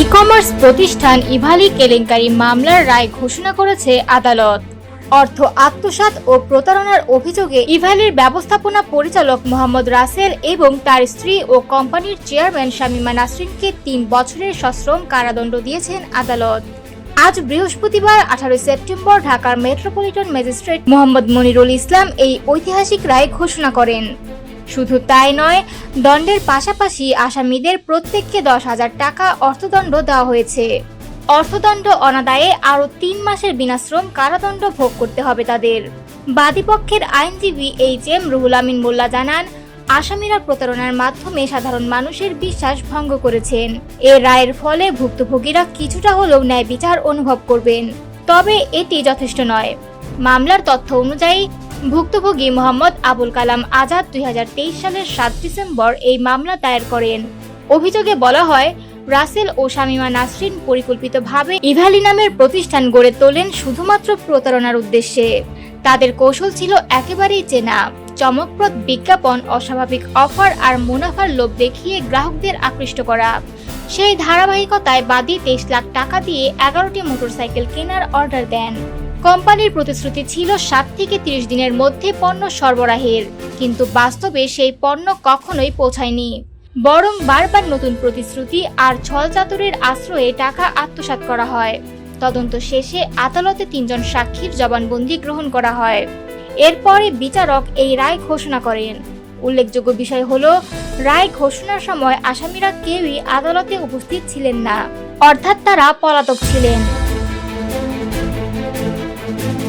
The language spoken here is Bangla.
ই কমার্স প্রতিষ্ঠান ইভালি কেলেঙ্কারি মামলার রায় ঘোষণা করেছে আদালত। অর্থ আত্মসাৎ ও প্রতারণার অভিযোগে ইভালির ব্যবস্থাপনা পরিচালক মোহাম্মদ রাসেল এবং তার স্ত্রী ও কোম্পানির চেয়ারম্যান শামিমা নাসরিনকে তিন বছরের সশ্রম কারাদণ্ড দিয়েছেন আদালত। আজ বৃহস্পতিবার, আঠারোই সেপ্টেম্বর, ঢাকার মেট্রোপলিটন ম্যাজিস্ট্রেট মোহাম্মদ মনিরুল ইসলাম এই ঐতিহাসিক রায় ঘোষণা করেন। শুধু তাই নয়, দণ্ডের পাশাপাশি আসামিদের প্রত্যেককে দশ হাজার টাকা অর্থদণ্ড দেওয়া হয়েছে। অর্থদণ্ড অনাদায়ে আরও তিন মাসের বিনাশ্রম কারাদণ্ড ভোগ করতে হবে তাদের। বাদীপক্ষের আইনজীবী এইচ এম রুহুল আমিন মোল্লা জানান, আসামিরা প্রতারণার মাধ্যমে সাধারণ মানুষের বিশ্বাস ভঙ্গ করেছেন। এ রায়ের ফলে ভুক্তভোগীরা কিছুটা হলেও ন্যায় বিচার অনুভব করবেন। তবে এটি যথেষ্ট নয়। মামলার তথ্য অনুযায়ী ভুক্তভোগী মোহাম্মদ আবুল কালাম আজাদ দু হাজার তেইশ সালের সাত ডিসেম্বর এই মামলা দায়ের করেন। অভিযোগে বলা হয়, রাসেল ও শামিমা নাসরিন পরিকল্পিতভাবে ইভালি নামের প্রতিষ্ঠান গড়ে তোলেন শুধুমাত্র প্রতারণার উদ্দেশ্যে। তাদের কৌশল ছিল একেবারেই চেনা। চমকপ্রদ বিজ্ঞাপন, অস্বাভাবিক অফার আর মুনাফার লোভ দেখিয়ে গ্রাহকদের আকৃষ্ট করা। সেই ধারাবাহিকতায় বাদী তেইশ লাখ টাকা দিয়ে এগারোটি মোটরসাইকেল কেনার অর্ডার দেন। কোম্পানির প্রতিশ্রুতি ছিল সাত থেকে তিরিশ দিনের মধ্যে পণ্য সরবরাহের, কিন্তু বাস্তবে সেই পণ্য কখনোই পৌঁছায়নি। বরং বারবার নতুন প্রতিশ্রুতি আর ছলচাতুরের আশ্রয়ে টাকা আত্মসাৎ করা হয়। তদন্ত শেষে আদালতে তিনজন সাক্ষীর জবানবন্দি গ্রহণ করা হয়। এরপরে বিচারক এই রায় ঘোষণা করেন। উল্লেখযোগ্য বিষয় হল, রায় ঘোষণার সময় আসামিরা কেউই আদালতে উপস্থিত ছিলেন না, অর্থাৎ তারা পলাতক ছিলেন। Thank you.